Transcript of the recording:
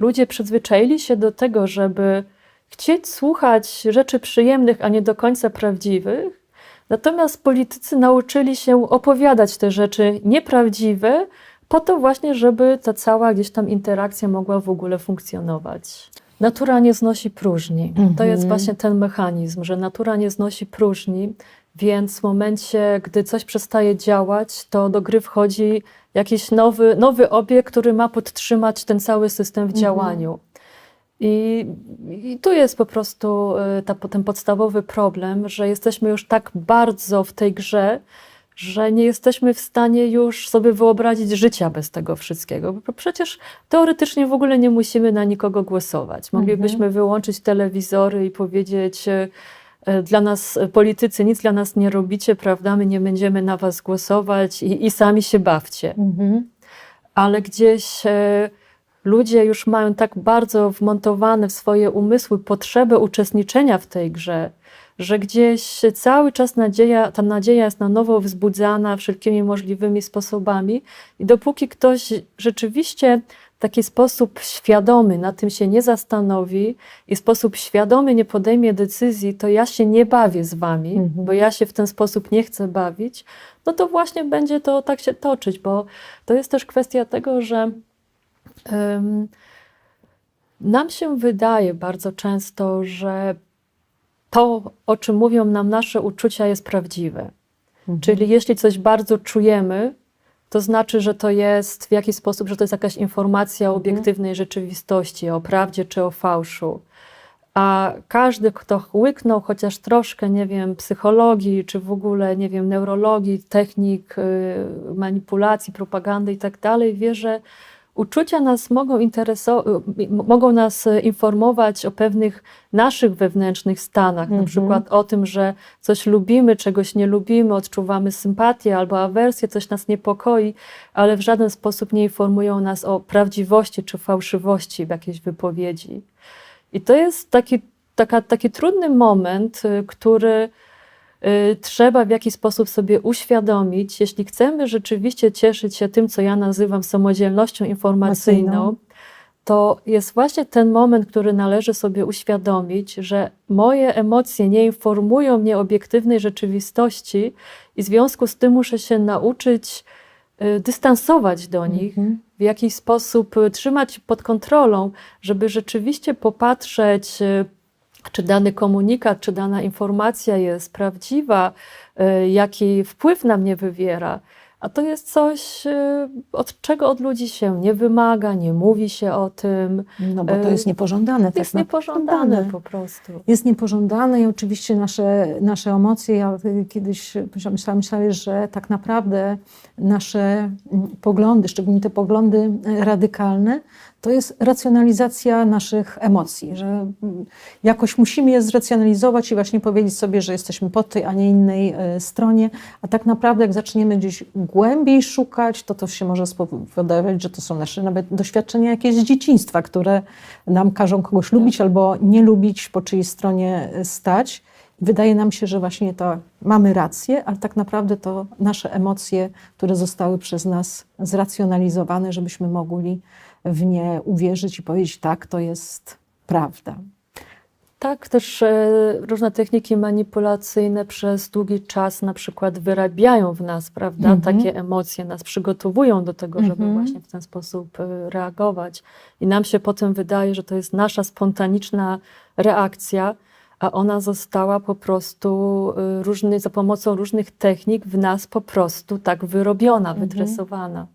ludzie przyzwyczaili się do tego, żeby chcieć słuchać rzeczy przyjemnych, a nie do końca prawdziwych. Natomiast politycy nauczyli się opowiadać te rzeczy nieprawdziwe, po to właśnie, żeby ta cała gdzieś tam interakcja mogła w ogóle funkcjonować. Natura nie znosi próżni. To jest Mhm. właśnie ten mechanizm, że natura nie znosi próżni, więc w momencie, gdy coś przestaje działać, to do gry wchodzi jakiś nowy, nowy obiekt, który ma podtrzymać ten cały system w Mhm. działaniu. I, I tu jest po prostu y, ta, ten podstawowy problem, że jesteśmy już tak bardzo w tej grze, że nie jesteśmy w stanie już sobie wyobrazić życia bez tego wszystkiego. Bo przecież teoretycznie w ogóle nie musimy na nikogo głosować. Moglibyśmy wyłączyć telewizory i powiedzieć, e, dla nas e, politycy nic dla nas nie robicie, prawda? My nie będziemy na was głosować i, i sami się bawcie Mhm. ale gdzieś e, ludzie już mają tak bardzo wmontowane w swoje umysły potrzebę uczestniczenia w tej grze, że gdzieś cały czas nadzieja, ta nadzieja jest na nowo wzbudzana wszelkimi możliwymi sposobami i dopóki ktoś rzeczywiście taki sposób świadomy na tym się nie zastanowi i sposób świadomy nie podejmie decyzji, to ja się nie bawię z wami, Mhm. bo ja się w ten sposób nie chcę bawić, no to właśnie będzie to tak się toczyć, bo to jest też kwestia tego, że em, nam się wydaje bardzo często, że to, o czym mówią nam nasze uczucia, jest prawdziwe. Mhm. Czyli jeśli coś bardzo czujemy, to znaczy, że to jest w jakiś sposób, że to jest jakaś informacja o obiektywnej rzeczywistości, o prawdzie czy o fałszu. A każdy, kto łyknął chociaż troszkę, nie wiem, psychologii, czy w ogóle, nie wiem, neurologii, technik y, manipulacji, propagandy i tak dalej, wie, że uczucia nas mogą mogą nas e, informować o pewnych naszych wewnętrznych stanach, na Mhm. przykład o tym, że coś lubimy, czegoś nie lubimy, odczuwamy sympatię albo awersję, coś nas niepokoi, ale w żaden sposób nie informują nas o prawdziwości czy fałszywości jakiejś wypowiedzi. I to jest taki, taka, taki trudny moment, y, który trzeba w jakiś sposób sobie uświadomić, jeśli chcemy rzeczywiście cieszyć się tym, co ja nazywam samodzielnością informacyjną, to jest właśnie ten moment, który należy sobie uświadomić, że moje emocje nie informują mnie obiektywnej rzeczywistości i w związku z tym muszę się nauczyć y, dystansować do nich, Mhm. w jakiś sposób y, trzymać pod kontrolą, żeby rzeczywiście popatrzeć, y, czy dany komunikat, czy dana informacja jest prawdziwa, y, jaki wpływ na mnie wywiera. A to jest coś, y, od czego od ludzi się nie wymaga, nie mówi się o tym. No bo to E, jest niepożądane. To tak jest niepożądane po prostu. Jest niepożądane i oczywiście nasze, nasze emocje, ja kiedyś myślałam, myślałam, że tak naprawdę nasze mm, poglądy, szczególnie te poglądy radykalne, to jest racjonalizacja naszych emocji, że mm, jakoś musimy je zracjonalizować i właśnie powiedzieć sobie, że jesteśmy po tej, a nie innej y, stronie, a tak naprawdę jak zaczniemy gdzieś głębiej szukać, to to się może spowodować, że to są nasze nawet doświadczenia jakieś z dzieciństwa, które nam każą kogoś lubić albo nie lubić, po czyjej stronie y, stać. Wydaje nam się, że właśnie to mamy rację, ale tak naprawdę to nasze emocje, które zostały przez nas zracjonalizowane, żebyśmy mogli w nie uwierzyć i powiedzieć, tak, to jest prawda. Tak, też e, różne techniki manipulacyjne przez długi czas na przykład wyrabiają w nas, prawda, Mhm. takie emocje, nas przygotowują do tego, żeby Mhm. właśnie w ten sposób e, reagować. I nam się potem wydaje, że to jest nasza spontaniczna reakcja, a ona została po prostu e, różny, za pomocą różnych technik w nas po prostu tak wyrobiona, Mhm. wytresowana.